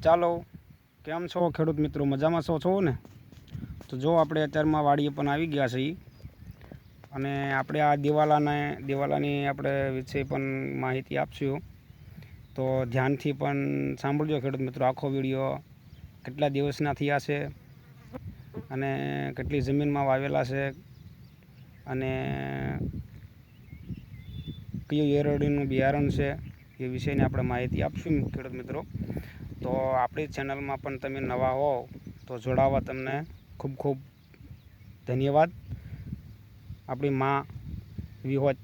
ચાલો, કેમ છો ખેડૂત મિત્રો? મજામાં છો? છો ને? તો જો આપણે અત્યારમાં વાડીએ પણ આવી ગયા છીએ અને આપણે આ દિવાલાને, દિવાલાની આપણે વિશે પણ માહિતી આપશું. તો ધ્યાનથી પણ સાંભળજો ખેડૂત મિત્રો, આખો વીડિયો કેટલા દિવસના થયા છે અને કેટલી જમીનમાં વાવેલા છે અને કયું એરડીનું બિયારણ છે એ વિશેની આપણે માહિતી આપશું ખેડૂત મિત્રો. તો આપણી ચેનલમાં પણ તમે નવા હો, તો જોડાવા તમને ખૂબ ખૂબ ધન્યવાદ. આપણી માં વિહોત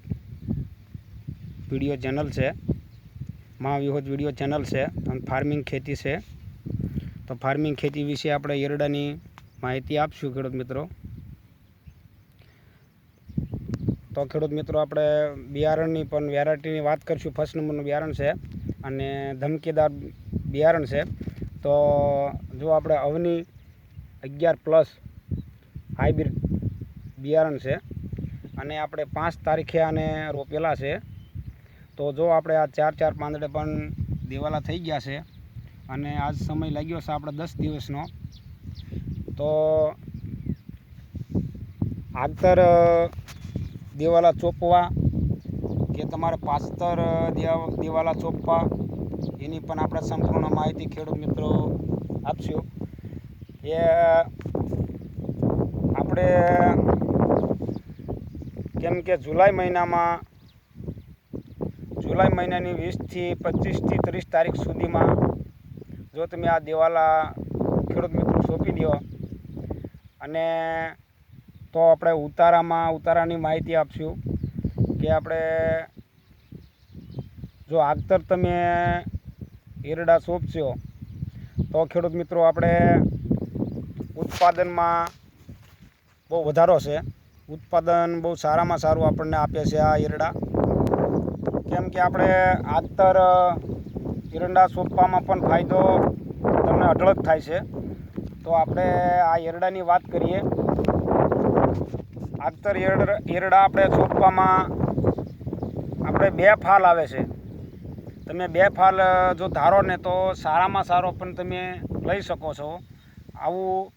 વીડિયો ચેનલ છે. માં વિહોત વીડિયો ચેનલ છે અને ફાર્મિંગ ખેતી છે. તો ફાર્મિંગ ખેતી વિશે આપણે એરડાની માહિતી આપશું, ખેડૂત મિત્રો. તો ખેડૂત મિત્રો, આપણે બિયારણની પણ વેરાયટીની વાત કરીશું. ફર્સ્ટ નંબરનું બિયારણ છે અને ધમકીદાર બિયારણ છે. તો જો આપણે અવની અગિયાર પ્લસ હાઇબ્રિડ બિયારણ છે અને આપણે પાંચ તારીખે આને રોપેલા છે, તો જો આપણે આ ચાર ચાર પાંદડે પણ દેવાલા થઈ ગયા છે અને આજ સમય લાગ્યો છે આપણે દસ દિવસનો, તો આગતર દેવાલા ચોપવા કે તમારે પાસ્તર દેવાલા ચોપવા એની પણ આપણે સંપૂર્ણ માહિતી ખેડૂત મિત્રો આપશો. એ, આપણે કેમ કે જુલાઈ મહિનામાં, જુલાઈ મહિનાની વીસથી પચીસથી ત્રીસ તારીખ સુધીમાં જો તમે આ દિવાલા ખેડૂત મિત્રો સોંપી દો અને તો આપણે ઉતારામાં, ઉતારાની માહિતી આપશું કે આપણે જો આગતર તમે ઈરડા સોંપશો તો ખેડૂત મિત્રો, આપણે ઉત્પાદનમાં બહુ વધારો છે. ઉત્પાદન બહુ સારામાં સારું આપણને આપે છે આ ઈરડા. કેમ કે આપણે આગતર ઈરંડા સોંપવામાં પણ ફાયદો તમને અઢળક થાય છે. તો આપણે આ ઈરડાની વાત કરીએ. ઈરડ, ઈરડા આપણે સોંપવામાં આપણે બે ફાલ આવે છે. તમે બે ફાલ જો ધારો ને તો સારામાં સારો પણ તમે લઈ શકો છો. આવું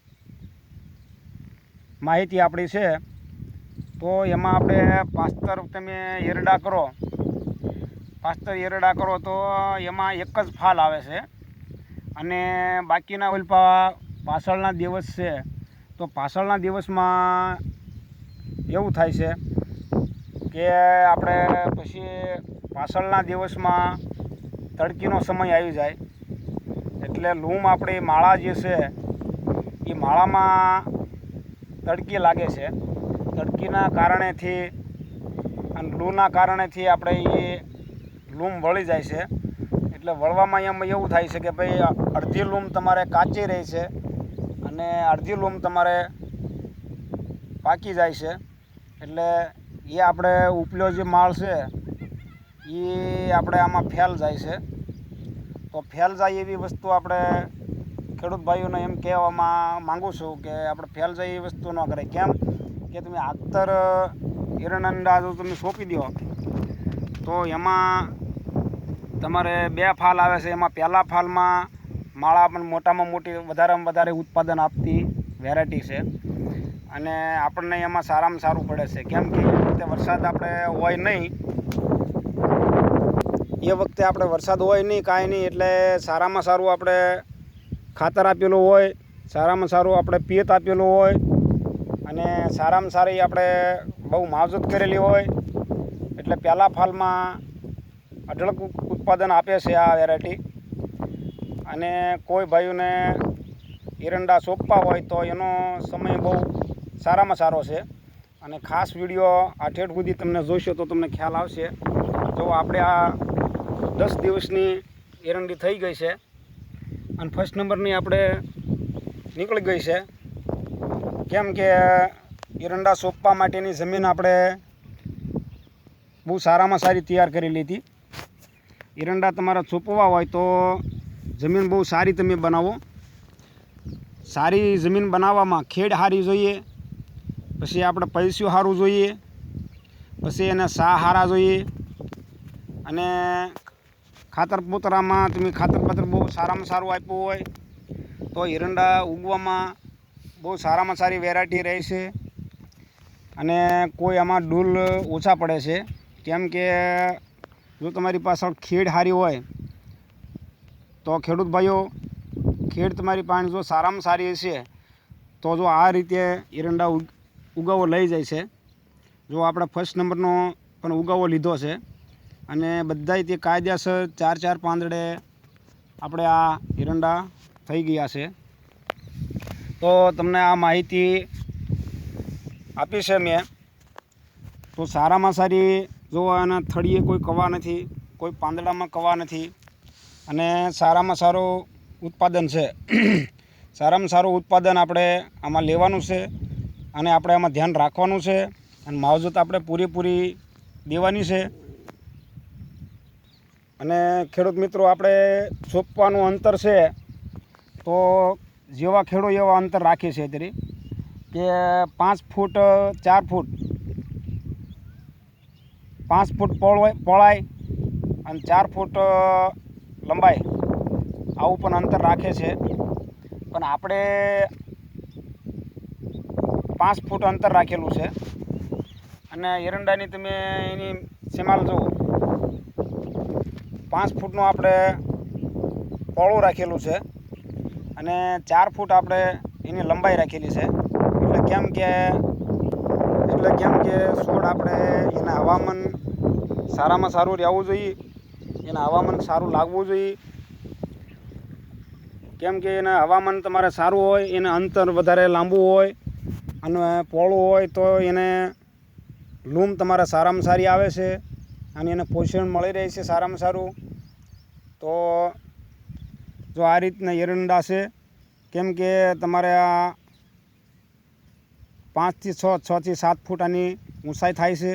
માહિતી આપણી છે. તો એમાં આપણે પાસ્તર તમે એરડા કરો. પાસ્તર એરડા કરો તો એમાં એક જ ફાલ આવે છે. અને બાકીના ઉલ્પા પાછળના દિવસ છે. તો પાછળના દિવસમાં એવું થાય છે કે આપણે પછી પાછળના દિવસમાં તડકીનો સમય આવી જાય. એટલે લૂમ આપણી માળા જે છે, એ માળામાં તડકી લાગે છે. તડકીના કારણેથી અને લૂના કારણેથી આપણે એ લૂમ વળી જાય છે. એટલે વળવામાં એમ એવું થાય છે કે ભાઈ, અડધી લૂમ તમારે કાચી રહી છે અને અડધી લૂમ તમારે પાકી જાય છે. એટલે એ આપણે ઉપલો જે માળ છે એ આપણે આમાં ફેલ જાય છે. તો ફેલ જાય એવી વસ્તુ આપણે ખેડૂત ભાઈઓને એમ કહેવામાં માગું છું કે આપણે ફેલ જાય એવી વસ્તુ ન કરે કેમ કે તમે આગતર એરંડા જો તમે સોંપી દો. તો એમાં તમારે બે ફાલ આવે છે. એમાં પહેલા ફાલમાં માળા પણ મોટામાં મોટી, વધારેમાં વધારે ઉત્પાદન આપતી વેરાયટી છે. અને આપણને એમાં સારામાં સારું પડે છે. કેમ કે વરસાદ આપણે હોય નહીં એ વખતે આપણે વરસાદ હોય નહીં, કાંઈ નહીં, એટલે સારામાં સારું આપણે ખાતર આપેલું હોય, સારામાં સારું આપણે પિયત આપેલું હોય, અને સારામાં સારી આપણે બહુ માવજત કરેલી હોય, એટલે પહેલા ફાલમાં અઢળક ઉત્પાદન આપે છે આ વેરાયટી અને કોઈ ભાઈઓને એરંડા સોંપવા હોય તો એનો સમય બહુ સારામાં સારો છે. અને ખાસ વીડિયો આ ઠેઠ સુધી તમને જોઈશો તો તમને ખ્યાલ આવશે. જો આપણે આ દસ દિવસની એરંડી થઈ ગઈ છે. અને ફર્સ્ટ નંબરની આપણે નીકળી ગઈ છે. કેમ કે એરંડા સોંપવા માટેની જમીન આપણે બહુ સારામાં સારી તૈયાર કરી લીધી. એરંડા તમારા સોંપવા હોય તો જમીન બહુ સારી તમે બનાવો. સારી જમીન બનાવવામાં ખેડ સારી જોઈએ. પછી આપણે પૈસ્યું સારું જોઈએ. પછી એને સા સારા જોઈએ. અને ખાતર પોતરામાં તમે ખાતર પાતર બહુ સારામાં સારું આપ્યું હોય, તો એરંડા ઉગવામાં બહુ સારામાં સારી વેરાયટી રહે છે. અને કોઈ આમાં ડૂલ ઓછા પડે છે. કેમ કે જો તમારી પાછળ ખેડ સારી હોય, તો ખેડૂત ભાઈઓ, ખેડ તમારી પાસે જો સારામાં સારી હશે, તો જો આ રીતે એરંડા ઉગ, ઉગાવો લઈ જાય છે. જો આપણે ફર્સ્ટ નંબરનો પણ ઉગાવો લીધો છે. અને બધાય તે કાયદેસર ચાર ચાર પાંદડે આપણે આ એરંડા થઈ ગયા છે. તો તમને આ માહિતી આપી છે મેં. તો સારામાં સારી જો આના થળીએ કોઈ કવા નથી, કોઈ પાંદડામાં કવા નથી અને સારામાં સારું ઉત્પાદન છે. સારામાં સારું ઉત્પાદન આપણે આમાં લેવાનું છે અને આપણે આમાં ધ્યાન રાખવાનું છે અને માવજત આપણે પૂરેપૂરી દેવાની છે. અને ખેડૂત મિત્રો, આપણે સોંપવાનું અંતર છે, તો જેવા ખેડૂત એવા અંતર રાખીએ છીએ તરી કે પાંચ ફૂટ, ચાર ફૂટ, પાંચ ફૂટ પહોળાય પહોળાય અને ચાર ફૂટ લંબાઈ, આવું પણ અંતર રાખે છે. પણ આપણે પાંચ ફૂટ અંતર રાખેલું છે. અને એરંડાની તમે એની સેમાલ જુઓ. પાંચ ફૂટનું આપણે પહોળું રાખેલું છે અને ચાર ફૂટ આપણે એની લંબાઈ રાખેલી છે. એટલે કેમ કે, એટલે કેમ કે છોડ આપણે એના હવામાન સારામાં સારું રહેવું જોઈએ, એના હવામાન સારું લાગવું જોઈએ. કેમ કે એના હવામાન તમારે સારું હોય, એને અંતર વધારે લાંબુ હોય, અને પહોળું હોય તો એને લૂમ તમારે સારામાં સારી આવે છે. અને એને પોષણ મળી રહે છે સારામાં સારું. તો જો આ રીતના એરંડા છે, કેમ કે તમારે આ પાંચથી છ, છથી સાત ફૂટ આની ઊંચાઈ થાય છે.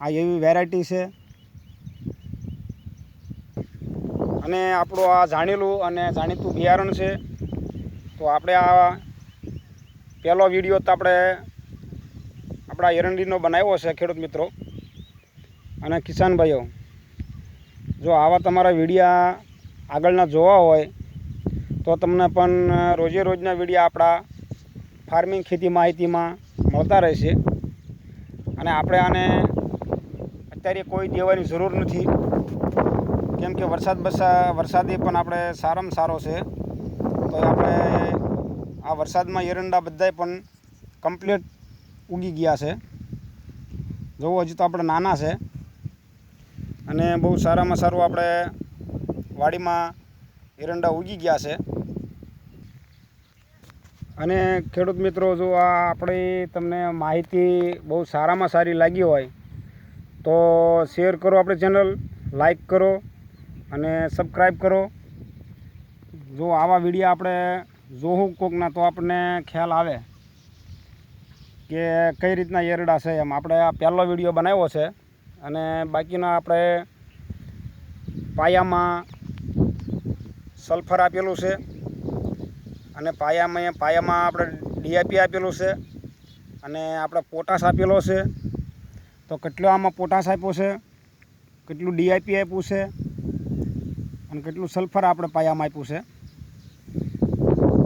આ એવી વેરાયટી છે. અને આપણું આ જાણેલું અને જાણીતું બિયારણ છે. તો આપણે આ પહેલો વીડિયો તો આપણે આપણા એરંડીનો બનાવ્યો છે ખેડૂત મિત્રો. અને કિસાન ભાઈઓ, જો આવા તમારા વિડીયા આગળના જોવા હોય, તો તમને પણ રોજે રોજના વિડીયા આપણા ફાર્મિંગ ખેતી માહિતીમાં મળતા રહેશે. અને આપણે આને અત્યારે કોઈ દેવાની જરૂર નથી. કેમ કે વરસાદ બસા, વરસાદી પણ આપણે સારામાં સારો છે. તો આપણે આ વરસાદમાં એરંડા બધાય પણ કમ્પ્લીટ ઉગી ગયા છે. જોવો, હજી તો આપણે નાના છે. અને બહુ સારામાં સારું આપણે વાડીમાં એરંડા ઉગી ગયા છે. અને ખેડૂત મિત્રો, જો આ આપણી તમને માહિતી બહુ સારામાં સારી લાગી હોય, તો શેર કરો આપણી ચેનલ, લાઈક કરો અને સબસ્ક્રાઈબ કરો. જો આવા વીડિયો આપણે જોવું કોકના, તો આપણને ખ્યાલ આવે કે કઈ રીતના એરડા છે એમ. આપણે આ પહેલો વીડિયો બનાવ્યો છે. અને બાકીના આપણે પાયામાં સલ્ફર આપેલું છે. અને પાયામાં પાયામાં આપણે ડીઆઈપી આપેલું છે. અને આપણે પોટાશ આપેલો છે. તો કેટલો આમાં પોટાશ આપ્યો છે? કેટલું ડીઆઈપી આપ્યું છે? અને કેટલું સલ્ફર આપણે પાયામાં આપ્યું છે?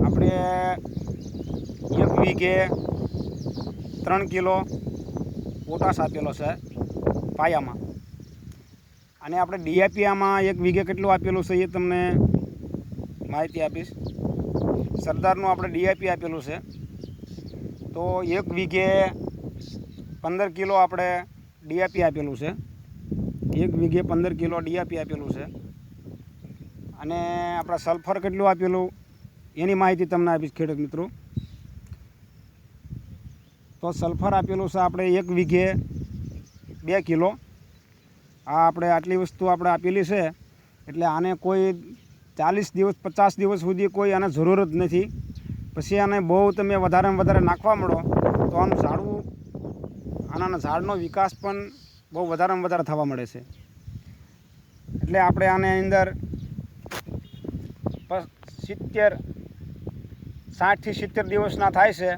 આપણે એક વીઘે ત્રણ કિલો પોટાશ આપેલો છે. પાયામાં. અને આપણે ડીઆઈપી આમાં એક વીઘે કેટલું આપેલું છે એ તમને માહિતી આપીશ. સરદારનું આપણે ડીઆઈપી આપેલું છે. તો એક વીઘે પંદર કિલો આપણે ડીઆઈપી આપેલું છે. એક વીઘે પંદર કિલો ડીઆઈપી આપેલું છે. અને આપણે સલ્ફર કેટલું આપેલું એની માહિતી તમને આપીશ ખેડૂત મિત્રો. તો સલ્ફર આપેલું છે આપણે એક વીઘે બે કિલો. આ આપણે આટલી વસ્તુ આપણે આપેલી છે, એટલે આને કોઈ ચાલીસ દિવસ, પચાસ દિવસ સુધી કોઈ આને જરૂર જ નથી. પછી આને બહુ તમે વધારેમાં વધારે નાખવા મળો, તો આનું ઝાડવું આના ઝાડનો વિકાસ પણ બહુ વધારેમાં વધારે થવા મળે છે. એટલે આપણે આને અંદર સિત્તેર, સાઠથી સિત્તેર દિવસના થાય છે.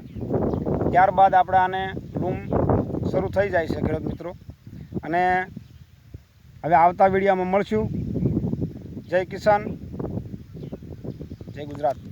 ત્યારબાદ આપણે આને લૂમ શરૂ થઈ જાય છે, ખેડૂત મિત્રો. અને હવે આવતા વિડીયોમાં મળશું. જય કિસાન. જય ગુજરાત.